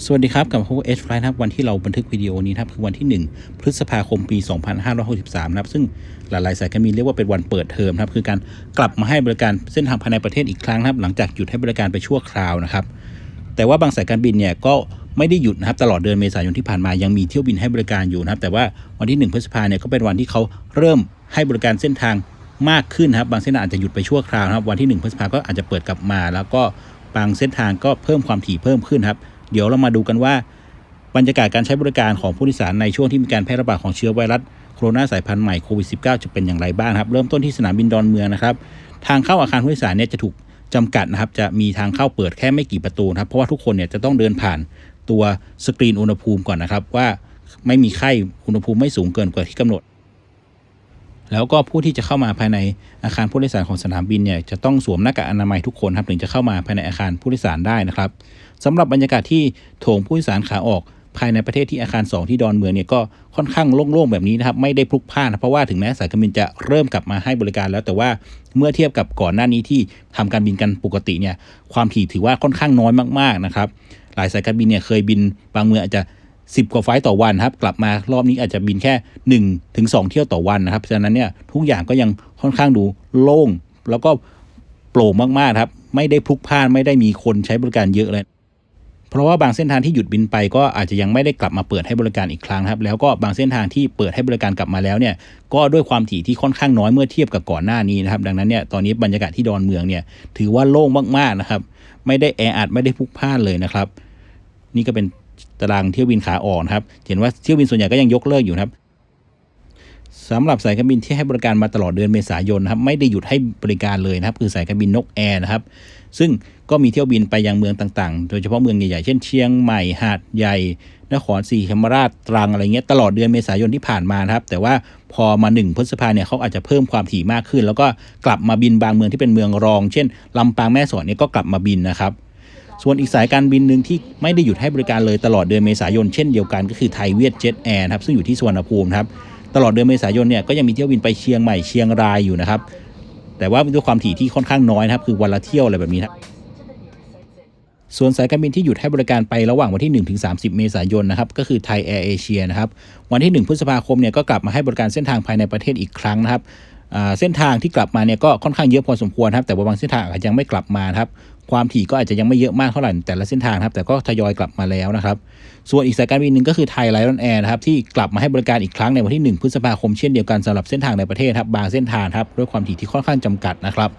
สวัสดีครับกับพวกเอชไฟนะครับวันที่เราบันทึกวิดีโอนี้นะครับคือวันที่ 1 พฤษภาคมปี 2563นะครับซึ่งหลายๆสายการบินเรียกว่าเป็นวันเปิดเทอมนะครับคือการกลับมาให้บริการเส้นทางภายในประเทศอีกครั้งนะครับหลังจากหยุดให้บริการไปชั่วคราวนะครับแต่ว่าบางสายการบินเนี่ยก็ไม่ได้หยุดนะครับตลอดเดือนเมษายนที่ผ่านมายังมีเที่ยวบินให้บริการอยู่นะครับแต่ว่าวันที่ 1 พฤษภาเนี่ยก็เป็นวันที่เขาเริ่มให้บริการเส้นทางมากขึ้นนะครับบางเส้นทางอาจจะหยุดไปชั่วคราวนะครับวันที่ 1 พฤษภาก็อาจจะเปิดกลับมา แล้วก็บางเส้นทางก็เพิ่มความถี่เพิ่มขึ้นครับ เดี๋ยวเรามาดูกันว่าบรรยากาศการใช้บริการของผู้โดยสารในช่วงที่มีการแพร่ระบาดของเชื้อไวรัสโคโรนาสายพันธุ์ใหม่โควิด -19 จะเป็นอย่างไรบ้างครับ เริ่มต้นที่สนามบินดอนเมืองนะครับทางเข้าอาคารผู้โดยสารเนี่ยจะถูกจำกัดนะครับจะมีทางเข้าเปิดแค่ไม่กี่ประตูครับเพราะว่าทุกคนเนี่ยจะต้องเดินผ่านตัวสกรีนอุณหภูมิก่อนนะครับว่าไม่มีไข้อุณหภูมิไม่สูงเกินกว่าที่กำหนด แล้วก็ผู้ที่จะเข้ามาภายในอาคารผู้โดยสารของสนามบินเนี่ยจะต้องสวมหน้ากากอนามัยทุกคนครับถึงจะเข้ามาภายในอาคารผู้โดยสารได้นะครับ สำหรับบรรยากาศที่โถงผู้โดยสารขาออกภายในประเทศที่อาคาร 2 ที่ดอนเมืองเนี่ยก็ค่อนข้างโล่งๆแบบนี้นะครับ ไม่ได้พลุกพล่านนะเพราะว่าถึงแม้สายการบินจะเริ่มกลับมาให้บริการแล้ว แต่ว่าเมื่อเทียบกับก่อนหน้านี้ที่ทำการบินกันปกติเนี่ยความถี่ถือว่าค่อนข้างน้อยมากๆนะครับหลายสายการบินเนี่ยเคยบินบางเมืองอาจจะ 10 กว่าไฟล์ต่อวันครับกลับมารอบนี้อาจจะบินแค่1ถึง2เที่ยวต่อวันนะครับฉะนั้นเนี่ยทุกอย่างก็ยังค่อนข้างดูโล่งแล้วก็โปร่งมากๆครับไม่ได้พลุกพล่านไม่ได้มีคนใช้บริการเยอะเลย เพราะว่าบางเส้นทางที่หยุดบินไปก็อาจจะยังไม่ได้กลับมาเปิดให้บริการอีกครั้งครับ แล้วก็บางเส้นทางที่เปิดให้บริการกลับมาแล้วเนี่ยก็ด้วยความถี่ที่ค่อนข้างน้อยเมื่อเทียบกับก่อนหน้านี้นะครับ ดังนั้นเนี่ยตอนนี้บรรยากาศที่ดอนเมืองเนี่ยถือว่าโล่งมากๆนะครับ ไม่ได้แออัดไม่ได้พลุกพล่านเลยนะครับ นี่ก็เป็นตารางเที่ยวบินขาออกนครับ เห็นว่าเที่ยวบินส่วนใหญ่ก็ยังยกเลิกอยู่ครับสำหรับสายการบินที่ให้บริการมาตลอดเดือนเมษายนนะครับไม่ได้หยุดให้บริการเลยนะครับ คือสายการบินนกแอร์นะครับ ซึ่ง ก็มีเที่ยวบินไปยังเมืองต่างๆ โดยเฉพาะเมืองใหญ่ๆ เช่นเชียงใหม่ หาดใหญ่ นครศรีธรรมราช ตรังอะไรเงี้ย ตลอดเดือนเมษายนที่ผ่านมานะครับ แต่ว่าพอมา 1พฤษภาเนี่ยเขาอาจจะเพิ่มความถี่มากขึ้น แล้วก็กลับมาบินบางเมืองที่เป็นเมืองรอง เช่น ลำปางแม่สอดเนี่ยก็กลับมาบินนะครับ ส่วนอีกสายการบินหนึ่งที่ไม่ได้หยุดให้บริการเลยตลอดเดือนเมษายนเช่นเดียวกันก็คือไทยเวียดเจ็ตแอร์ครับ ซึ่งอยู่ที่สุวรรณภูมิครับ ตลอดเดือนเมษายนเนี่ยก็ยังมีเที่ยวบินไปเชียงใหม่เชียงรายอยู่นะครับ แต่ว่าด้วยความถี่ที่ค่อนข้างน้อยนะครับคือวันละเที่ยวอะไรแบบนี้ครับ ส่วนสายการบินที่หยุดให้บริการไประหว่างวันที่1ถึง30เมษายนนะครับก็คือไทยแอร์เอเชียนะครับวันที่ 1 พฤษภาคมเนี่ยก็กลับมาให้บริการเส้นทางภายในประเทศอีกครั้งนะครับเส้นทางที่กลับมาเนี่ยก็ค่อนข้างเยอะพอสมควรครับแต่บางเส้นทางอาจจะยังไม่กลับมาครับความถี่ก็อาจจะยังไม่เยอะมากเท่าไหร่แต่ละเส้นทางครับแต่ก็ทยอยกลับมาแล้วนะครับส่วนอีกสายการบินหนึ่งก็คือไทยไลออนแอร์นะครับที่กลับมาให้บริการอีกครั้งในวันที่ 1 พฤษภาคมเช่นเดียวกันสำหรับเส้นทางในประเทศครับบางเส้นทางครับด้วยความถี่ที่ค่อนข้างจำกัดนะครับ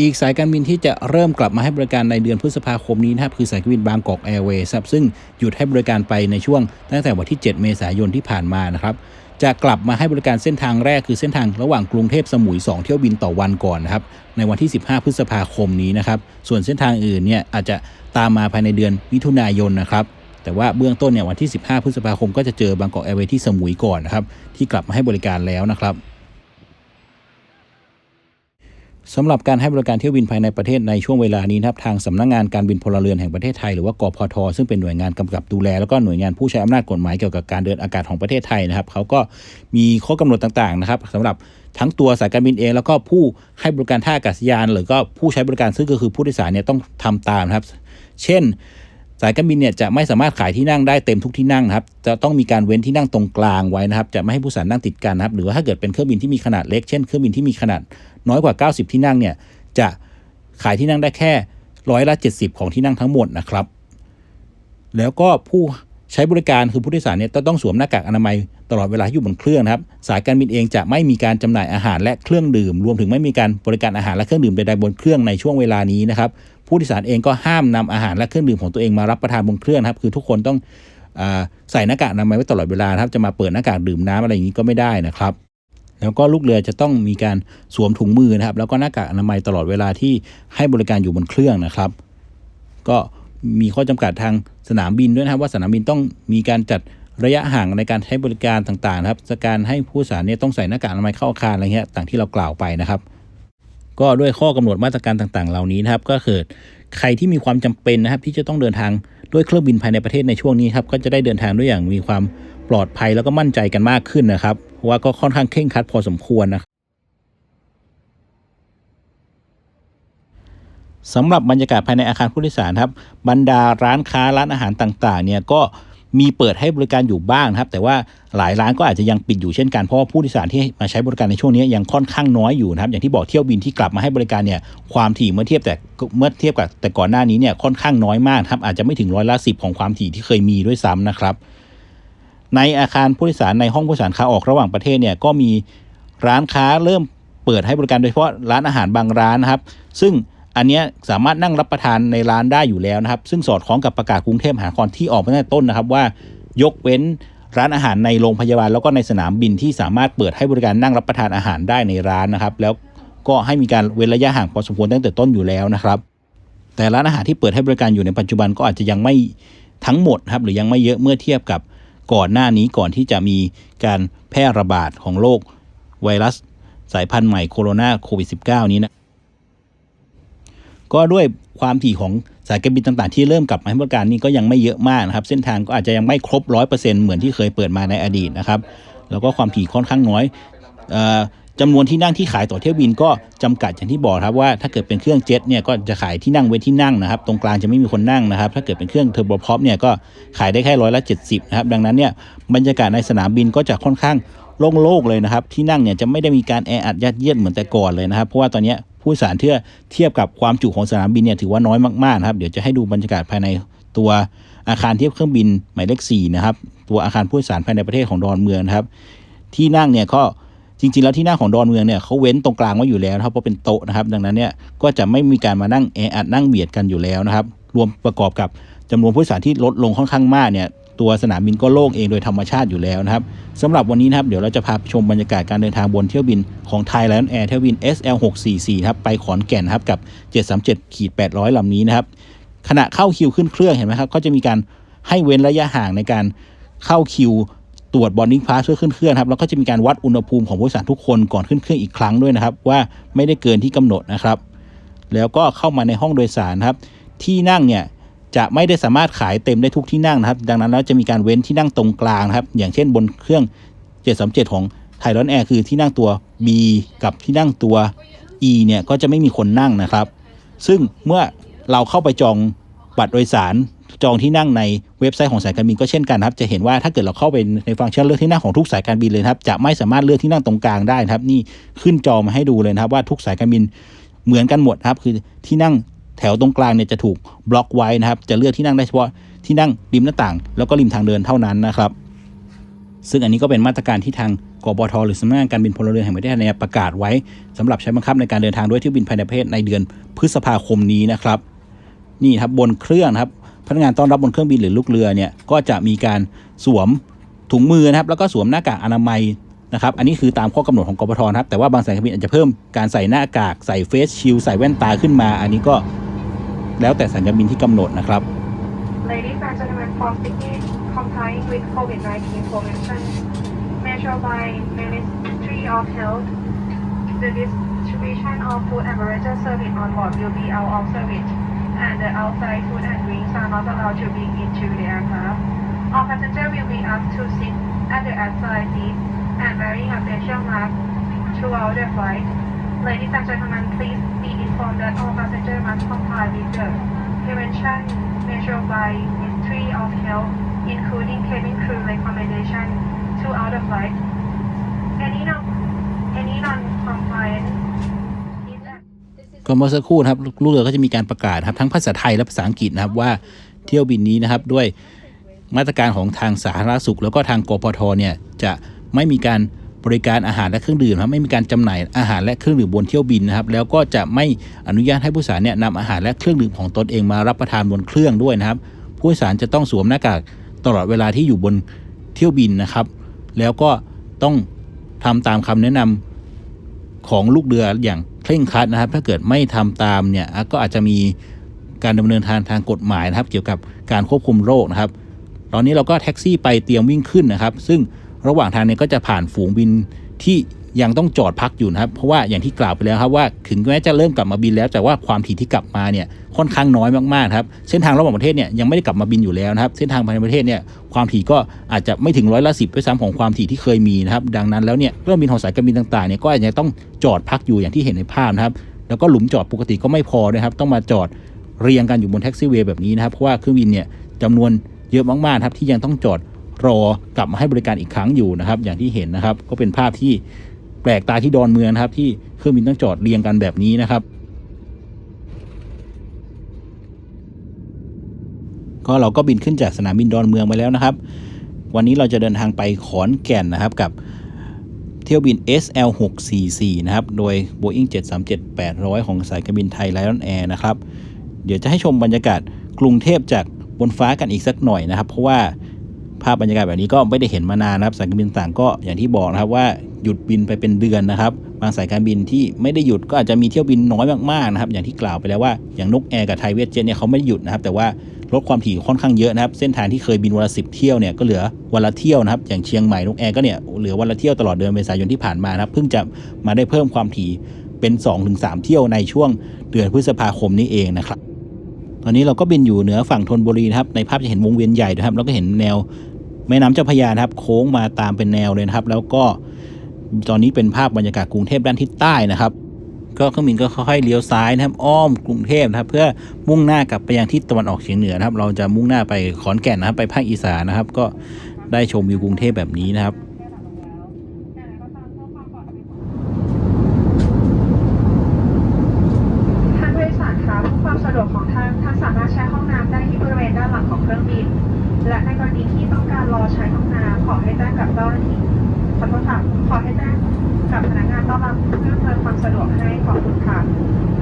อีกสายการบินที่จะเริ่มกลับมาให้บริการในเดือนพฤษภาคมนี้นะครับคือสายการบินบางกอกแอร์เวย์ครับซึ่งหยุดให้บริการไปในช่วงตั้งแต่วันที่ 7 เมษายนที่ผ่านมานะครับจะกลับมาให้บริการเส้นทางแรกคือเส้นทางระหว่างกรุงเทพสมุย 2 เที่ยวบินต่อวันก่อนนะครับในวันที่ 15 พฤษภาคมนี้นะครับส่วนเส้นทางอื่นเนี่ยอาจจะตามมาภายในเดือนมิถุนายนนะครับแต่ว่าเบื้องต้นเนี่ยวันที่ 15 พฤษภาคมก็จะเจอบางกอกแอร์เวย์ที่สมุยก่อนนะครับที่กลับมาให้บริการแล้วนะครับ สำหรับการให้บริการเที่ยวบินภายในประเทศในช่วงเวลานี้นะครับทางสำนักงงานการบินพลเรือนแห่งประเทศไทยหรือว่ากพทซึ่งเป็นหน่วยงานกำกับดูแล แล้วก็หน่วยงานผู้ใช้อำนาจกฎหมายเกี่ยวกับการเดินอากาศของประเทศไทยนะครับเขาก็มีข้อกำหนดต่างๆนะครับสำหรับทั้งตัวสายการบินเอง แล้วก็ผู้ให้บริการท่าอากาศยาน หรือก็ผู้ใช้บริการซึ่งก็คือผู้โดยสารเนี่ยต้องทำตามนะครับ เช่นสายการบินเนี่ยจะไม่สามารถขายที่นั่งได้เต็มทุกที่นั่งนะครับ จะต้องมีการเว้นที่นั่งตรงกลางไว้นะครับ จะไม่ให้ผู้โดยสารนั่งติดกันนะครับ หรือว่าถ้าเกิดเป็นเครื่องบินที่มีขนาดเล็ก เช่น เครื่องบินที่มีขนาด น้อยกว่า 90 ที่นั่งเนี่ยจะขายที่นั่งได้แค่ร้อยละ 70 ของที่นั่งทั้งหมดนะครับ แล้วก็ผู้ใช้บริการคือผู้โดยสารเนี่ยต้องสวมหน้ากากอนามัยตลอดเวลาอยู่บนเครื่องนะครับ สายการบินเองจะไม่มีการจำหน่ายอาหารและเครื่องดื่ม รวมถึงไม่มีการบริการอาหารและเครื่องดื่มใดๆบนเครื่องในช่วงเวลานี้นะครับ ผู้โดยสารเองก็ห้ามนำอาหารและเครื่องดื่มของตัวเองมารับประทานบนเครื่องครับ คือทุกคนต้องอใส่หน้ากากอนามัยไว้ตลอดเวลาครับ จะมาเปิดหน้ากากดื่มน้ำอะไรอย่างนี้ก็ไม่ได้นะครับ แล้วก็ลูกเรือจะต้องมีการสวมถุงมือนะครับ แล้วก็หน้ากากอนามัยตลอดเวลาที่ให้บริการอยู่บนเครื่องนะครับ ก็มีข้อจำกัดทางสนามบินด้วยนะครับ ว่าสนามบินต้องมีการจัดระยะห่างในการใช้บริการต่างๆนะครับการให้ผู้โดยสารเนี่ยต้องใส่หน้ากากอนามัยเข้าอาคารอะไรเงี้ยต่างที่เรากล่าวไปนะครับ ก็ด้วยข้อกำหนดมาตรการต่างๆ เหล่านี้นะครับ ก็เกิดใครที่มีความจำเป็นนะครับ ที่จะต้องเดินทางด้วยเครื่องบินภายในประเทศในช่วงนี้ครับก็จะได้เดินทางด้วยอย่างมีความ ปลอดภัยแล้วก็มั่นใจกันมากขึ้นนะครับเพราะว่าก็ค่อนข้างเคร่งครัดพอสมควรนะครับสำหรับบรรยากาศภายในอาคารผู้โดยสารครับ บรรดาร้านค้าร้านอาหารต่างๆ เนี่ยก็มีเปิดให้บริการอยู่บ้างครับ แต่ว่าหลายร้านก็อาจจะยังปิดอยู่เช่นกันเพราะว่าผู้โดยสารที่มาใช้บริการในช่วงนี้ยังค่อนข้างน้อยอยู่นะครับ อย่างที่บอกเที่ยวบินที่กลับมาให้บริการเนี่ยความถี่เมื่อเทียบแต่เมื่อเทียบกับแต่ก่อนหน้านี้เนี่ยค่อนข้างน้อยมากครับอาจจะไม่ถึงร้อยละสิบของความถี่ที่เคยมีด้วยซ้ำนะครับ ในอาคารผู้โดยสารในห้องผู้โดยสารขาออกระหว่างประเทศเนี่ยก็มีร้านค้าเริ่มเปิดให้บริการโดยเฉพาะร้านอาหารบางร้านนะครับ ซึ่งอันนี้สามารถนั่งรับประทานในร้านได้อยู่แล้วนะครับ ซึ่งสอดคล้องกับประกาศกรุงเทพมหานครที่ออกมาตั้งแต่ต้นนะครับว่ายกเว้นร้านอาหารในโรงพยาบาลแล้วก็ในสนามบินที่สามารถเปิดให้บริการนั่งรับประทานอาหารได้ในร้านนะครับ แล้วก็ให้มีการเว้นระยะห่างพอสมควรตั้งแต่ต้นอยู่แล้วนะครับ แต่ร้านอาหารที่เปิดให้บริการอยู่ในปัจจุบันก็อาจจะยังไม่ทั้งหมดครับหรือยังไม่เยอะเมื่อเทียบกับ ก่อนหน้านี้ก่อนที่จะมีการแพร่ระบาดของโรคไวรัสสายพันธุ์ใหม่โคโรนาโควิด -19 นี้นะก็ด้วยความถี่ของสายการบินต่างๆ ที่เริ่มกลับมาให้บริการนี่ก็ยังไม่เยอะมากนะครับ เส้นทางก็อาจจะยังไม่ครบร้อยเปอร์เซ็นต์เหมือนที่เคยเปิดมาในอดีตนะครับ แล้วก็ความถี่ค่อนข้างน้อยอ จำนวนที่นั่งที่ขายต่อเที่ยวบินก็จำกัดอย่างที่บอกครับว่าถ้าเกิดเป็นเครื่องเจ็ตเนี่ยก็จะขายที่นั่งเว้นที่นั่งนะครับ ตรงกลางจะไม่มีคนนั่งนะครับ ถ้าเกิดเป็นเครื่องเทอร์โบพ็อปเนี่ยก็ขายได้แค่ร้อยละเจ็ดสิบนะครับดังนั้นเนี่ยบรรยากาศในสนามบินก็จะค่อนข้างโล่งๆเลยนะครับ ที่นั่งเนี่ยจะไม่ได้มีการแออัดยัดเยียดเหมือนแต่ก่อนเลยนะครับเพราะว่าตอนนี้ผู้โดยสารเทียบเทียบกับความจุของสนามบินเนี่ยถือว่าน้อยมากๆนะครับเดี๋ยวจะให้ดูบรรยากาศภายในตัวอาคารเทียบเครื่องบินหมายเลขสี่นะครับตัวอาคารผู้โดยสารภายในประเทศของดอนเมืองนะครับที่นั่งเนี่ยก็ จริงๆ แล้วที่นั่งของดอนเมืองเนี่ยเขาเว้นตรงกลางไว้อยู่แล้วนะครับเพราะเป็นโต๊ะนะครับ ดังนั้นเนี่ยก็จะไม่มีการมานั่งแออัดนั่งเบียดกันอยู่แล้วนะครับ รวมประกอบกับจำนวนผู้โดยสารที่ลดลงค่อนข้างมากเนี่ยตัวสนามบินก็โล่งเองโดยธรรมชาติอยู่แล้วนะครับสำหรับวันนี้นะครับเดี๋ยวเราจะพาชมบรรยากาศการเดินทางบนเที่ยวบินของ Thailand Air เที่ยวบิน SL 644 ครับไปขอนแก่นครับกับ 737ขีด800ลำนี้นะครับขณะเข้าคิวขึ้นเครื่องเห็นไหมครับก็จะมีการให้เว้นระยะห่างในการเข้าคิว ตรวจบอร์ดิ้งพาสเพื่อขึ้นเครื่องครับแล้วก็จะมีการวัดอุณหภูมิของผู้โดยสารทุกคนก่อนขึ้นเครื่องอีกครั้งด้วยนะครับ ว่าไม่ได้เกินที่กำหนดนะครับ แล้วก็เข้ามาในห้องโดยสารครับที่นั่งเนี่ยจะไม่ได้สามารถขายเต็มได้ทุกที่นั่งนะครับ ดังนั้นแล้วจะมีการเว้นที่นั่งตรงกลางนะครับ อย่างเช่นบนเครื่อง 737 ของไทยรอนแอร์คือที่นั่งตัว B กับที่นั่งตัว E เนี่ยก็จะไม่มีคนนั่งนะครับ ซึ่งเมื่อเราเข้าไปจองบัตรโดยสาร จองที่นั่งในเว็บไซต์ของสายการบินก็เช่นกันครับ จะเห็นว่าถ้าเกิดเราเข้าไปในฟังก์ชันเลือกที่นั่งของทุกสายการบินเลยครับ จะไม่สามารถเลือกที่นั่งตรงกลางได้นะครับ นี่ขึ้นจอมาให้ดูเลยครับว่าทุกสายการบินเหมือนกันหมดครับ คือที่นั่งแถวตรงกลางเนี่ยจะถูกบล็อกไว้นะครับ จะเลือกที่นั่งได้เฉพาะที่นั่งริมหน้าต่าง แล้วก็ริมทางเดินเท่านั้นนะครับ ซึ่งอันนี้ก็เป็นมาตรการที่ทางกบทหรือสำนักงานการบินพลเรือนแห่งประเทศไทยประกาศไว้สำหรับใช้บังคับในการเดินทางด้วยเที่ยวบินภายในประเทศในเดือนพฤษภาคมนี้นะครับ นี่ครับบนเครื่องครับ พนักงานต้อนรับบนเครื่องบินหรือลูกเรือเนี่ยก็จะมีการสวมถุงมือนะครับแล้วก็สวมหน้ากากอนามัยนะครับอันนี้คือตามข้อกำหนดของกบทครับแต่ว่าบางสายการบินอาจจะเพิ่มการใส่หน้ากากใส่เฟสชิลใส่แว่นตาขึ้นมา อันนี้ก็แล้วแต่สายการบินที่กำหนดนะครับ Ladies and gentlemen, for strictly complying with COVID-19 provisions measured by Ministry of Health, the distribution of food and beverages service on board will be out of service, and the outside food and drinks are not allowed to be into the aircraft. All passengers will be asked to sit at the outside seat and wearing a facial mask throughout the flight. Ladies and gentlemen, please be informed that all passengers must comply with the prevention measured by Ministry of Health, including cabin crew recommendation throughout the flight. Any non any non-compliance ก็เมื่อสักครู่นะครับลูกเรือก็จะมีการประกาศครับทั้งภาษาไทยและภาษาอังกฤษนะครับว่าเที่ยวบินนี้นะครับด้วยมาตรการของทางสาธารณสุข แล้วก็ทางกพทเนี่ยจะไม่มีการบริการอาหารและเครื่องดื่มครับไม่มีการจำหน่ายอาหารและเครื่องดื่มบนเที่ยวบินนะครับ แล้วก็จะไม่อนุญาตให้ผู้โดยสารเนี่ยนำอาหารและเครื่องดื่มของตนเองมารับประทานบนเครื่องด้วยนะครับ ผู้โดยสารจะต้องสวมหน้ากากตลอดเวลาที่อยู่บนเที่ยวบินนะครับ แล้วก็ต้องทำตามคำแนะนำของลูกเรืออย่าง เคร่งครัดนะครับ ถ้าเกิดไม่ทำตามเนี่ยก็อาจจะมีการดำเนินทางทางกฎหมายนะครับ เกี่ยวกับการควบคุมโรคนะครับ ตอนนี้เราก็แท็กซี่ไปเตรียมวิ่งขึ้นนะครับ ซึ่งระหว่างทางเนี่ยก็จะผ่านฝูงบินที่ ยังต้องจอดพักอยู่นะครับ เพราะว่าอย่างที่กล่าวไปแล้วครับว่าถึงแม้จะเริ่มกลับมาบินแล้ว แต่ว่าความถี่ที่กลับมาเนี่ยค่อนข้างน้อยมากๆครับเส้นทางระหว่างประเทศเนี่ยยังไม่ได้กลับมาบินอยู่แล้วนะครับ เส้นทางภายในประเทศเนี่ยความถี่ก็อาจจะไม่ถึงร้อยละสิบด้วยซ้ำของความถี่ที่เคยมีนะครับ ดังนั้นแล้วเนี่ยเครื่องบินของสายการบินต่างๆเนี่ยก็อาจจะต้องจอดพักอยู่อย่างที่เห็นในภาพนะครับ แล้วก็หลุมจอดปกติก็ไม่พอนะครับ ต้องมาจอดเรียงกันอยู่บนแท็กซี่เวย์แบบนี้นะครับเพราะว่าเครื่องบินเนี่ยจำนวนเยอะมากๆครับที่ยังต้องจอดรอกลับมาให้บริการอีกครั้งอยู่นะครับ อย่างที่เห็นนะครับ ก็เป็นภาพที่ ปลกตาที่ดอนเมืองนะครับ ที่เครื่องบินต้องจอดเรียงกันแบบนี้นะครับ ก็เราก็บินขึ้นจากสนามบินดอนเมืองไปแล้วนะครับ วันนี้เราจะเดินทางไปขอนแก่นนะครับกับเที่ยวบิน SL 644 นะครับ โดย Boeing 737-800 ของสายการบินไทย Lion Air นะครับ เดี๋ยวจะให้ชมบรรยากาศกรุงเทพจากบนฟ้ากันอีกสักหน่อยนะครับ เพราะว่า ภาพบรรยากาศแบบนี้ก็ไม่ได้เห็นมานานนะครับสายการบินต่างก็อย่างที่บอกนะครับว่าหยุดบินไปเป็นเดือนนะครับ บางสายการบินที่ไม่ได้หยุดก็อาจจะมีเที่ยวบินน้อยมากๆนะครับ อย่างที่กล่าวไปแล้วว่าอย่างนกแอร์กับไทยเวสเจ็ตเนี่ยเขาไม่ได้หยุดนะครับ แต่ว่าลดความถี่ค่อนข้างเยอะนะครับ เส้นทางที่เคยบินวันละสิเที่ยวเนี่ยก็เหลือวันละเที่ยวนะครับ อย่างเชียงใหม่นกแอร์ก็เนี่ยเหลือวันละเที่ยวตลอดเดือนเมษายนที่ผ่านมานะครับ เพิ่งจะมาได้เพิ่มความถี่เป็น 2-3 เที่ยวในช่วงเดือนพฤษภาคมนี้เองนะครับ ตอนนี้เราก็บินอยู่เหนือฝั่งธนบุรีนะครับ ในภาพจะเห็นวงเวียนใหญ่นะครับ แล้วก็เห็นแนวแม่น้ำเจ้าพระยานะครับ โค้งมาตามเป็นแนวเลยนะครับ แล้วก็ตอนนี้เป็นภาพบรรยากาศกรุงเทพด้านทิศใต้นะครับ ก็เครื่องบินก็ค่อยๆเลี้ยวซ้ายนะครับ อ้อมกรุงเทพนะครับ เพื่อมุ่งหน้ากลับไปยังทิศตะวันออกเฉียงเหนือนะครับ เราจะมุ่งหน้าไปขอนแก่นนะครับ ไปภาคอีสานนะครับ ก็ได้ชมวิวกรุงเทพแบบนี้นะครับ ท่านผู้โดยสารคะเพื่อความสะดวกของท่านท่านสามารถใช้ห้องน้ำได้ที่บริเวณด้านหลังของเครื่องบิน และในกรณีที่ต้องการรอใช้ห้องน้ำขอให้แจ้งกับเจ้าหน้าที่ขอโทษค่ะขอให้แจ้งกับพนักงานต้อนรับเพื่ออำนวยความสะดวกให้ขอบคุณค่ะ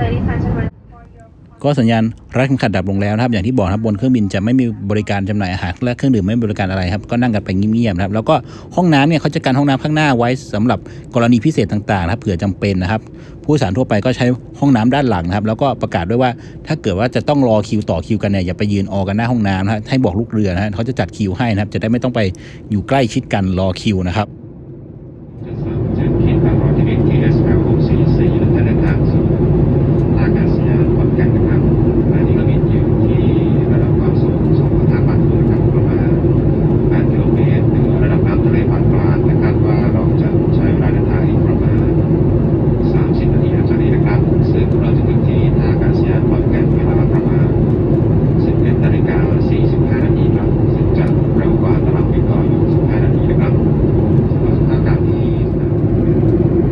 Ladies and gentlemen for your ก็สัญญาณรัดเข็มขัดดับลงแล้วนะครับ อย่างที่บอกครับบนเครื่องบินจะไม่มีบริการจำหน่ายอาหารและเครื่องดื่มไม่มีบริการอะไรครับก็นั่งกันไปเงียบๆนะครับแล้วก็ห้องน้ำเนี่ยเขาจะกันห้องน้ำข้างหน้าไว้สำหรับกรณีพิเศษต่างๆนะครับเผื่อจำเป็นนะครับ ผู้โดยสารทั่วไปก็ใช้ห้องน้ำด้านหลังนะครับ แล้วก็ประกาศด้วยว่าถ้าเกิดว่าจะต้องรอคิวต่อคิวกันเนี่ยอย่าไปยืนออกันหน้าห้องน้ำนะครับให้บอกลูกเรือนะฮะเขาจะจัดคิวให้นะครับ จะได้ไม่ต้องไปอยู่ใกล้ชิดกันรอคิวนะครับ จะเขตบางร้อยที่เป็น TSL 644และเดินทางสู่ท่าอากาศยานขอนแก่นนะครับอันนี้ก็บินอยู่ที่ระดับความสูง2,500ฟุตนะครับประมาณ8กิโลเมตรเหนือระดับน้ำทะเลปานกลางและคาดว่าเราจะใช้เวลาเดินทางอีกประมาณ 30 นาทีหลังจากนี้นะครับ ซึ่งเราจะถึงที่ท่าอากาศยานขอนแก่นเวลาประมาณ 11นาฬิกา45 นาทีครับซึ่งจะเร็วกว่าตารางบินต่ออยู่15นาทีนะครับสำหรับสถานการณ์นี้นะครับ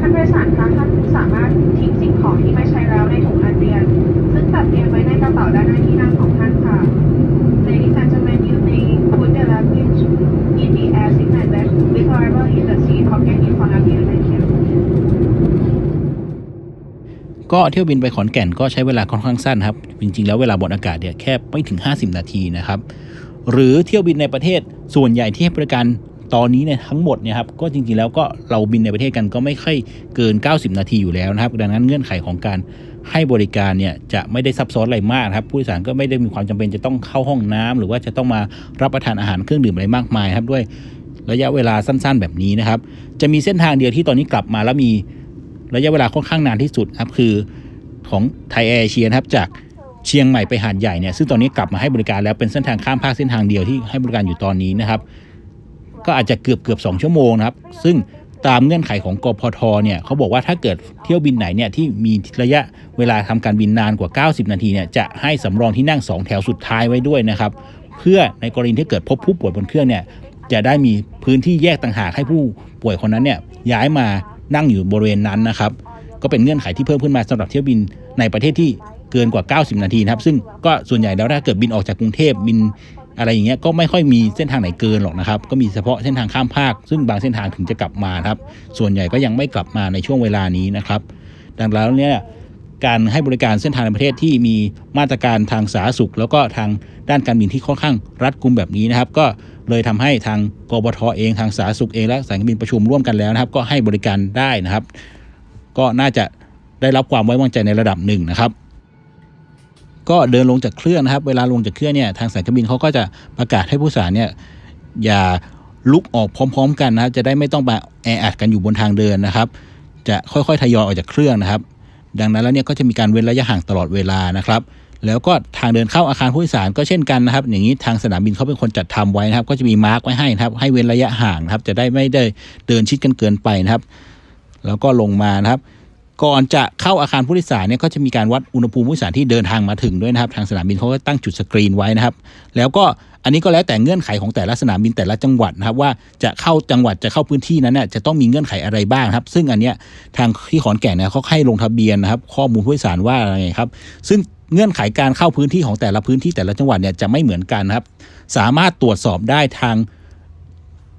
ท่านผู้โดยสารคะท่านสามารถทิ้งสิ่งของที่ไม่ใช้แล้วในถุงอันเรียน ซึ่งจัดเรียงไว้ในกระเป๋าด้านหน้าที่นั่งของท่านค่ะ Ladies and gentlemen you may put the luggage in the air signal bag wherever in the seat pocket in front of you thank you ก็เที่ยวบินไปขอนแก่นก็ใช้เวลาค่อนข้างสั้นครับ จริง ๆ แล้วเวลาบนอากาศเนี่ยแค่ไม่ถึง 50 นาทีนะครับ หรือเที่ยวบินในประเทศส่วนใหญ่ที่ให้บริการตอนนี้เนี่ยทั้งหมดเนี่ยครับก็จริงๆแล้วก็เราบินในประเทศกันก็ไม่ค่อยเกิน 90 นาทีอยู่แล้วนะครับ ดังนั้นเงื่อนไขของการให้บริการเนี่ยจะไม่ได้ซับซ้อนอะไรมากครับ ผู้โดยสารก็ไม่ได้มีความจำเป็นจะต้องเข้าห้องน้ำหรือว่าจะต้องมารับประทานอาหารเครื่องดื่มอะไรมากมายครับด้วยระยะเวลาสั้นๆ แบบนี้นะครับ จะมีเส้นทางเดียวที่ตอนนี้กลับมาแล้วมี ระยะเวลาค่อนข้างนานที่สุดครับคือของไทยแอร์เชียนะครับจากเชียงใหม่ไปหาดใหญ่เนี่ยซึ่งตอนนี้กลับมาให้บริการแล้วเป็นเส้นทางข้ามภาคเส้นทางเดียวที่ให้บริการอยู่ตอนนี้นะครับ ก็อาจจะเกือบเกือบสองชั่วโมงนะครับ ซึ่งตามเงื่อนไขของกพทเนี่ยเขาบอกว่าถ้าเกิดเที่ยวบินไหนเนี่ยที่มีระยะเวลาทำการบินนานกว่า 90 นาทีเนี่ยจะให้สำรองที่นั่ง 2 แถวสุดท้ายไว้ด้วยนะครับ เพื่อในกรณีที่เกิดพบผู้ป่วยบนเครื่องเนี่ยจะได้มีพื้นที่แยกต่างหากให้ผู้ป่วยคนนั้นเนี่ยย้ายมา นั่งอยู่บริเวณนั้นนะครับ ก็เป็นเงื่อนไขที่เพิ่มขึ้นมาสำหรับเที่ยวบินในประเทศที่เกินกว่า 90 นาทีนะครับ ซึ่งก็ส่วนใหญ่แล้วถ้าเกิดบินออกจากกรุงเทพบินอะไรอย่างเงี้ยก็ไม่ค่อยมีเส้นทางไหนเกินหรอกนะครับ ก็มีเฉพาะเส้นทางข้ามภาค ซึ่งบางเส้นทางถึงจะกลับมาครับ ส่วนใหญ่ก็ยังไม่กลับมาในช่วงเวลานี้นะครับ ดังนั้นแล้วเนี่ยการให้บริการเส้นทางในประเทศที่มีมาตรการทางสาธารณสุข แล้วก็ทางด้านการบินที่ค่อนข้างรัดกุมแบบนี้นะครับ ก็ เลยทำให้ทางกบทเองทางสาธารณสุขเองและสายการบินประชุมร่วมกันแล้วนะครับ ก็ให้บริการได้นะครับ ก็น่าจะได้รับความไว้วางใจในระดับหนึ่งนะครับ ก็เดินลงจากเครื่องนะครับ เวลาลงจากเครื่องเนี่ยทางสายการบินเขาก็จะประกาศให้ผู้โดยสารเนี่ยอย่าลุกออกพร้อม ๆ กันนะครับ จะได้ไม่ต้องมาแออัดกันอยู่บนทางเดินนะครับ จะค่อยๆทยอยออกจากเครื่องนะครับ ดังนั้นแล้วเนี่ยก็จะมีการเว้นระยะห่างตลอดเวลานะครับ แล้วก็ทางเดินเข้าอาคารผู้โดยสารก็เช่นกันนะครับ อย่างนี้ทางสนามบินเขาเป็นคนจัดทำไว้นะครับ ก็จะมีมาร์กไว้ให้นะครับให้เว้นระยะห่างนะครับ จะได้ไม่ได้เดินชิดกันเกินไปนะครับ แล้วก็ลงมานะครับ ก่อนจะเข้าอาคารผู้โดยสารเนี่ยก็จะมีการวัดอุณหภูมิผู้โดยสารที่เดินทางมาถึงด้วยนะครับ ทางสนามบินเขาก็ตั้งจุดสกรีนไว้นะครับ แล้วก็อันนี้ก็แล้วแต่เงื่อนไขของแต่ละสนามบินแต่ละจังหวัดนะครับว่าจะเข้าจังหวัดจะเข้าพื้นที่นั้นเนี่ยจะต้องมีเงื่อนไขอะไรบ้างครับ ซึ่งอันเนี้ยทางที่ขอนแก่นเนี่ยเขาให้ลงทะเบียนนะครับ ข้อมูลผู้โดยสารว่าอะไรครับ ซึ่ง เงื่อนไขการเข้าพื้นที่ของแต่ละพื้นที่แต่ละจังหวัดเนี่ยจะไม่เหมือนกันครับ สามารถตรวจสอบได้ทาง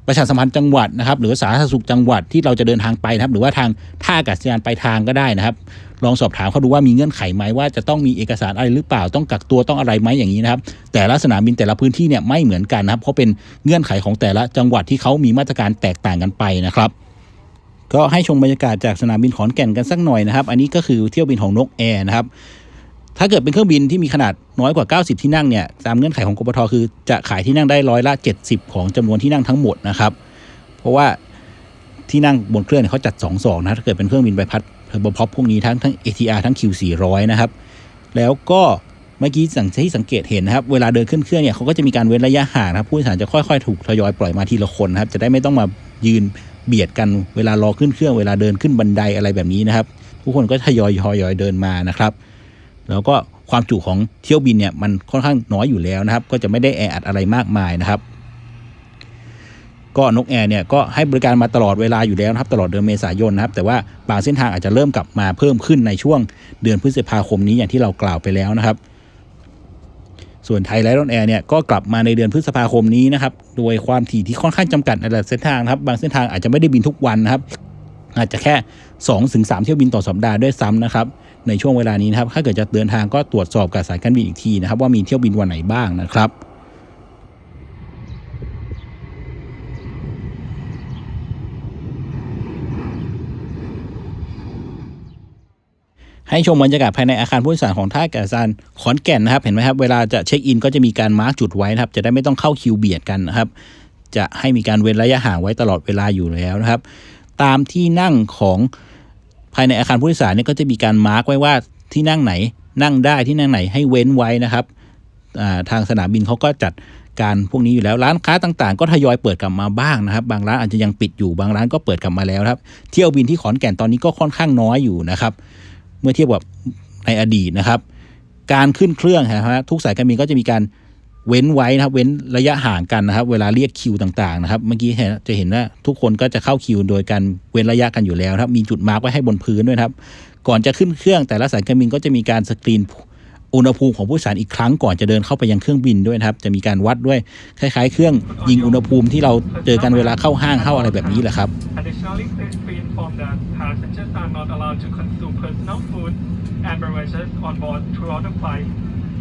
ประชาสัมพันธ์จังหวัดนะครับ หรือสาธารณสุขจังหวัดที่เราจะเดินทางไปนะครับ หรือว่าทางท่าอากาศยานไปทางก็ได้นะครับ ลองสอบถามเขาดูว่ามีเงื่อนไขไหมว่าจะต้องมีเอกสารอะไรหรือเปล่าต้องกักตัวต้องอะไรไหมอย่างนี้นะครับ แต่ละสนามบินแต่ละพื้นที่เนี่ยไม่เหมือนกันนะครับ เพราะเป็นเงื่อนไขของแต่ละจังหวัดที่เขามีมาตรการแตกต่างกันไปนะครับ ก็ให้ชมบรรยากาศจากสนามบินขอนแก่นกันสักหน่อยนะครับ อันนี้ก็คือเที่ยวบินของนกแอร์นะครับ ถ้าเกิดเป็นเครื่องบินที่มีขนาดน้อยกว่า 90 ที่นั่งเนี่ยตามเงื่อนไขของกบทคือจะขายที่นั่งได้ร้อยละ 70 ของจำนวนที่นั่งทั้งหมดนะครับ เพราะว่าที่นั่งบนเครื่องเนี่ยเขาจัด2องนะถ้าเกิดเป็นเครื่องบินใบพัดเทอร์โบพอปพวกนี้ทั้งทั้ง ATR ทั้ง Q400 นะครับ แล้วก็เมื่อกี้สังที่สังเกตเห็นนะครับ เวลาเดินขึ้นเครื่องเนี่ยเขาก็จะมีการเว้นระยะห่างนะครับผู้โดยสารจะค่อยๆ ถูกทยอยปล่อยมาทีละคนนะครับ จะได้ไม่ต้องมายืนเบียดกันเวลารอขึ้นเครื่อง เวลาเดินขึ้นบันไดอะไรแบบนี้นะครับ ทุกคนก็ทยอยทยอยเดินมานะครับ แล้วก็ความจุของเที่ยวบินเนี่ยมันค่อนข้างน้อยอยู่แล้วนะครับ ก็จะไม่ได้แออัดอะไรมากมายนะครับ ก็นกแอร์เนี่ยก็ให้บริการมาตลอดเวลาอยู่แล้วนะครับ ตลอดเดือนเมษายนนะครับ แต่ว่าบางเส้นทางอาจจะเริ่มกลับมาเพิ่มขึ้นในช่วงเดือนพฤษภาคมนี้อย่างที่เรากล่าวไปแล้วนะครับ ส่วนไทยไลท์รอนแอร์เนี่ยก็กลับมาในเดือนพฤษภาคมนี้นะครับ โดยความถี่ที่ค่อนข้างจำกัดในแต่ละเส้นทางนะครับ บางเส้นทางอาจจะไม่ได้บินทุกวันนะครับ อาจจะแค่2-3ถึง3เที่ยวบินต่อสัปดาห์ด้วยซ้ำนะครับ ในช่วงเวลานี้นะครับ ถ้าเกิดจะเดินทางก็ตรวจสอบกับสายการบินอีกทีนะครับ ว่ามีเที่ยวบินวันไหนบ้างนะครับให้ชมบรรยากาศภายในอาคารผู้โดยสารของท่าอากาศยานขอนแก่นนะครับ เห็นไหมครับ เวลาจะเช็คอินก็จะมีการมาร์กจุดไว้นะครับ จะได้ไม่ต้องเข้าคิวเบียดกันนะครับ จะให้มีการเว้นระยะห่างไว้ตลอดเวลาอยู่แล้วนะครับ ตามที่นั่งของ ภายในอาคารผู้โดยสารเนี่ยก็จะมีการมาร์กไว้ว่าที่นั่งไหนนั่งได้ที่นั่งไหนให้เว้นไว้นะครับทางสนามบินเขาก็จัดการพวกนี้อยู่แล้วร้านค้าต่างๆ ก็ทยอยเปิดกลับมาบ้างนะครับ บางร้านอาจจะยังปิดอยู่บางร้านก็เปิดกลับมาแล้วครับ เที่ยวบินที่ขอนแก่นตอนนี้ก็ค่อนข้างน้อยอยู่นะครับ เมื่อเทียบกับในอดีตนะครับ การขึ้นเครื่องนะฮะทุกสายการบินก็จะมีการ เว้นไว้นะครับเว้นระยะห่างกันนะครับ เวลาเรียกคิวต่างๆนะครับ เมื่อกี้จะเห็นว่าทุกคนก็จะเข้าคิวโดยการเว้นระยะกันอยู่แล้วครับ มีจุดมาร์กไว้ให้บนพื้นด้วยครับ ก่อนจะขึ้นเครื่องแต่ละสายการบินก็จะมีการสกรีนอุณหภูมิของผู้โดยสารอีกครั้งก่อนจะเดินเข้าไปยังเครื่องบินด้วยนะครับ จะมีการวัดด้วยคล้ายๆ เครื่องยิงอุณหภูมิที่เราเจอกันเวลาเข้าห้างเข้าอะไรแบบนี้แหละครับ Additionally, please be informed that passengers are not allowed to consume personal food and beverages on board throughout the flight.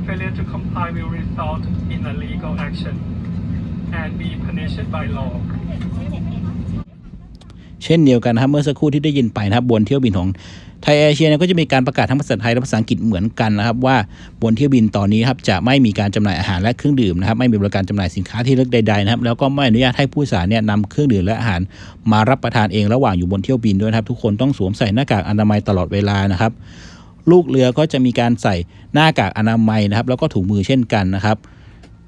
Failure to comply will result in a legal action and be punished by law. เช่นเดียวกันครับเมื่อสักครู่ที่ได้ยินไปนะครับบนเที่ยวบินของไทยแอร์เชียเชียก็จะมีการประกาศทั้งภาษาไทยและภาษาอังกฤษเหมือนกันนะครับ ว่าบนเที่ยวบินตอนนี้ครับจะไม่มีการจำหน่ายอาหารและเครื่องดื่มนะครับ ไม่มีบริการจำหน่ายสินค้าที่เลือกใดๆนะครับ แล้วก็ไม่อนุญาตให้ผู้โดยสารเนี่ยนำเครื่องดื่มและอาหารมารับประทานเองระหว่างอยู่บนเที่ยวบินด้วยนะครับ ทุกคนต้องสวมใส่หน้ากากอนามัยตลอดเวลานะครับ ลูกเรือก็จะมีการใส่หน้ากากอนามัยนะครับ แล้วก็ถุงมือเช่นกันนะครับ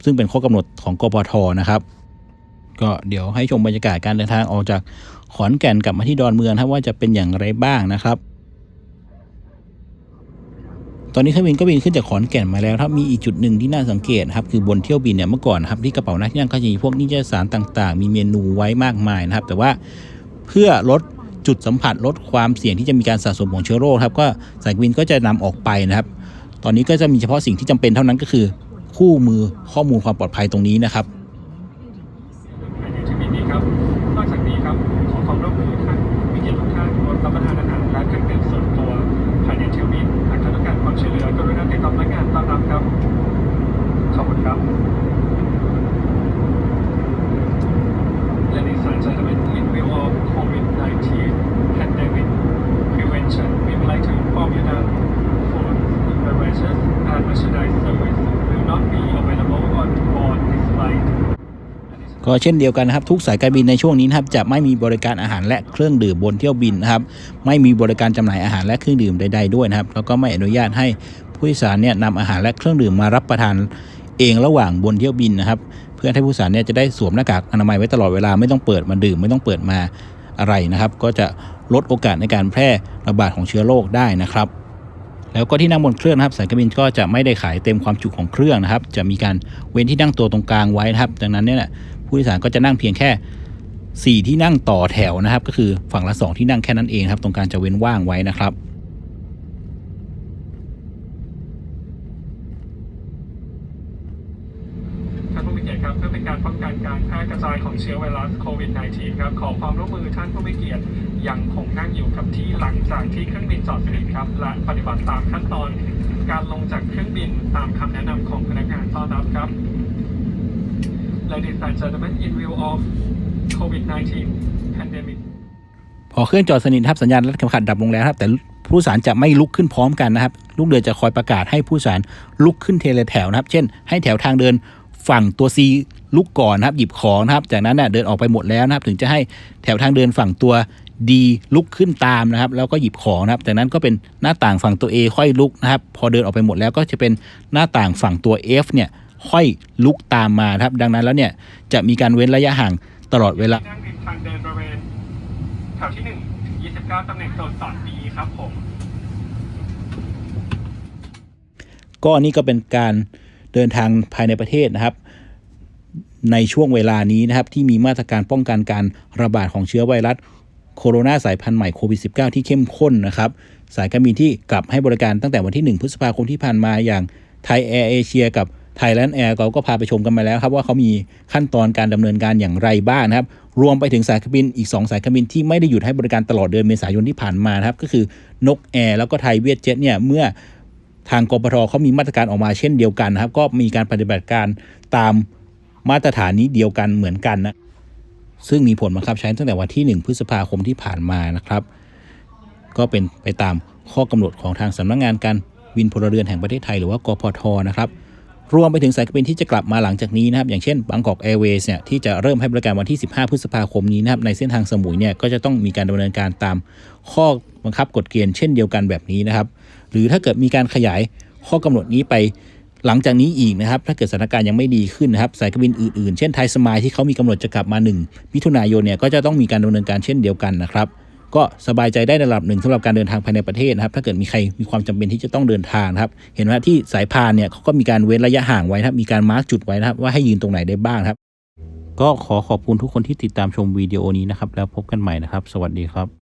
ซึ่งเป็นข้อกำหนดของกปทนะครับ ก็เดี๋ยวให้ชมบรรยากาศการเดินทางออกจากขอนแก่นกลับมาที่ดอนเมืองครับว่าจะเป็นอย่างไรบ้างนะครับ ตอนนี้เครื่องบินก็บินขึ้นจากขอนแก่นมาแล้วครับ มีอีกจุดหนึ่งที่น่าสังเกตครับคือบนเที่ยวบินเนี่ยเมื่อก่อนครับที่กระเป๋าหน้าที่นั่งก็จะมีพวกนิตยสารต่าง ๆ มีเมนูไว้มากมายนะครับ แต่ว่าเพื่อลด จุดสัมผัสลดความเสี่ยงที่จะมีการสะสมของเชื้อโรคครับก็สายวินก็จะนำออกไปนะครับ ตอนนี้ก็จะมีเฉพาะสิ่งที่จำเป็นเท่านั้นก็คือ คู่มือข้อมูลความปลอดภัยตรงนี้นะครับ ภายในที่บินนี้ครับ นอกจากนี้ครับ ขอความร่วมมือท่านวิจิตทุกท่านงดรับประทานอาหารและเครื่องดื่มส่วนตัวภายในเที่ยวบินหากท่านต้องการความช่วยเหลือกรุณาติดต่อพนักงานต้อนรับครับ ขอบคุณครับ Ladies and gentlemen, in view of COVID-19 pandemic prevention, we would like to inform you that food, beverages, and merchandise service will not be available on board this flight. ก็เช่นเดียวกันนะครับทุกสายการบินในช่วงนี้นะครับจะไม่มีบริการอาหารและเครื่องดื่มบนเที่ยวบินนะครับไม่มีบริการจำหน่ายอาหารและเครื่องดื่มใดๆด้วยนะครับแล้วก็ไม่อนุญาตให้ผู้โดยสารเนี่ยนำอาหารและเครื่องดื่มมารับประทานเองระหว่างบนเที่ยวบินนะครับ เพื่อให้ผู้โดยสารเนี่ยจะได้สวมหน้ากากอนามัยไว้ตลอดเวลาไม่ต้องเปิดมาดื่มไม่ต้องเปิดมาอะไรนะครับ ก็จะลดโอกาสในการแพร่ระบาดของเชื้อโรคได้นะครับ แล้วก็ที่นั่งบนเครื่องนะครับสายการบินก็จะไม่ได้ขายเต็มความจุของเครื่องนะครับ จะมีการเว้นที่นั่งตัวตรงกลางไว้นะครับ ดังนั้นเนี่ยผู้โดยสารก็จะนั่งเพียงแค่ 4 ที่นั่งต่อแถวนะครับ ก็คือฝั่งละ 2 ที่นั่งแค่นั้นเองครับ ตรงกลางจะเว้นว่างไว้นะครับ ท่านผู้มีเกียรติครับเพื่อเป็นการป้องกันกา รแพร่กระจายของเชื้อไวรัสโควิด -19 ครับขอความร่วมมือท่านผู้มีเกียรติยังคงนั่งอยู่กับที่หลังจากที่เครื่องบินจอดสนิทครับ และปฏิบัติตามขั้นตอนการลงจากเครื่องบินตามคำแนะนำของพนักงานต้อนรับครับ Ladies and gentlemen in view of COVID-19 pandemic พอเครื่องจอดสนิทครับสัญญาณรัดเข็มขัดดับลงแล้วครับ แต่ผู้สารจะไม่ลุกขึ้นพร้อมกันนะครับ ลูกเรือจะคอยประกาศให้ผู้สารลุกขึ้นเทเลแถวนะครับ เช่น ให้แถวทางเดิน ฝั่งตัว C ลุกก่อนนะครับ หยิบของนะครับ จากนั้นน่ะเดินออกไปหมดแล้วนะครับ ถึงจะให้แถวทางเดินฝั่งตัว D ลุกขึ้นตามนะครับ แล้วก็หยิบของนะครับ จากนั้นก็เป็นหน้าต่างฝั่งตัว A ค่อยลุกนะครับ พอเดินออกไปหมดแล้วก็จะเป็นหน้าต่างฝั่งตัว F เนี่ยค่อยลุกตามมาครับ ดังนั้นแล้วเนี่ยจะมีการเว้นระยะห่างตลอดเวลาทางเดินบริเวณแถวที่1ถึง29ตำแหน่งโซน 2B ครับผมก็นี่ก็เป็นการ เดินทางภายในประเทศนะครับ ในช่วงเวลานี้นะครับ ที่มีมาตรการป้องกันการระบาดของเชื้อไวรัสโคโรนาสายพันธุ์ใหม่โควิด -19 ที่เข้มข้นนะครับ สายการบินที่กลับให้บริการตั้งแต่วันที่ 1 พฤษภาคมที่ผ่านมาอย่างไทยแอร์เอเชียกับไทยแลนด์แอร์เราก็พาไปชมกันมาแล้วครับ ว่าเขามีขั้นตอนการดำเนินการอย่างไรบ้างนะครับ รวมไปถึงสายการบินอีก 2 สายการบินที่ไม่ได้หยุดให้บริการตลอดเดือนเมษายนที่ผ่านมาครับ ก็คือนกแอร์แล้วก็ไทยเวียดเจ็ตเนี่ยเมื่อ ทางกปทเขามีมาตรการออกมาเช่นเดียวกันนะครับ ก็มีการปฏิบัติการตามมาตรฐานนี้เดียวกันเหมือนกันนะซึ่งมีผลบังคับใช้ตั้งแต่วันที่ 1 พฤษภาคมที่ผ่านมานะครับ ก็เป็นไปตามข้อกำหนดของทางสำนักงงานการวินพลเรือนแห่งประเทศไทยหรือว่ากพทนะครับ รวมไปถึงสายการบินที่จะกลับมาหลังจากนี้นะครับอย่างเช่นบางกอกแอร์เวย์เนี่ยที่จะเริ่มให้บริการวันที่ 15 พฤษภาคมนี้นะครับในเส้นทางสมุยเนี่ยก็จะต้องมีการดำเนินการตามข้อบังคับกฎเกณฑ์เช่นเดียวกันแบบนี้นะครับ หรือถ้าเกิดมีการขยายข้อกำหนดนี้ไปหลังจากนี้อีกนะครับ ถ้าเกิดสถานการณ์ยังไม่ดีขึ้นนะครับ สายการบินอื่นๆ เช่นไทยสมายที่เขามีกำหนดจะกลับมา 1 มิถุนายนเนี่ยก็จะต้องมีการดำเนินการเช่นเดียวกันนะครับ ก็สบายใจได้ในระดับหนึ่งสำหรับการเดินทางภายในประเทศนะครับ ถ้าเกิดมีใครมีความจำเป็นที่จะต้องเดินทางครับ เห็นไหมที่สายพานเนี่ยเขาก็มีการเว้นระยะห่างไว้นะครับมีการมาร์กจุดไว้นะครับว่าให้ยืนตรงไหนได้บ้างครับ ก็ขอขอบคุณทุกคนที่ติดตามชมวิดีโอนี้นะครับ แล้วพบกันใหม่นะครับ สวัสดีครับ